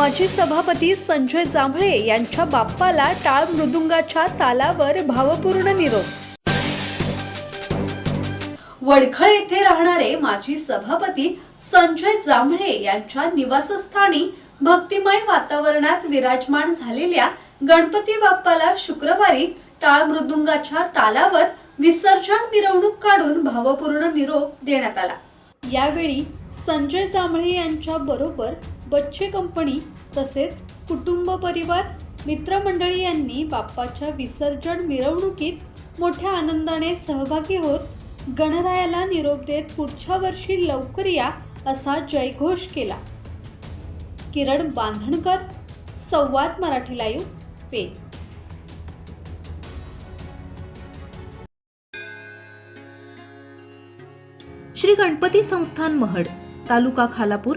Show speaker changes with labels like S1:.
S1: माजी सभापती संजय जांभळे यांच्या बाप्पाला टाळ मृदुंगाच्या तालावर भावपूर्ण निरोप. वडखळ येथे राहणारे माजी सभापती संजय जांभळे यांच्या निवासस्थानी भक्तिमय वातावरणात विराजमान झालेल्या गणपती बाप्पाला शुक्रवारी टाळ मृदुंगाच्या तालावर विसर्जन मिरवणूक काढून भावपूर्ण निरोप देण्यात आला. यावेळी संजय जांभळे यांच्या बरोबर बच्चे कंपनी तसेच कुटुंब परिवार मित्रमंडळी यांनी बाप्पाच्या विसर्जन मिरवणुकीत मोठ्या आनंदाने सहभागी होत गणरायाला निरोप देत पुढच्या वर्षी लवकर या असा जयघोष केला. किरण बांधणकर संवाद मराठी लाईव्ह पेन
S2: श्री गणपती संस्थान महड तालुका खालापूर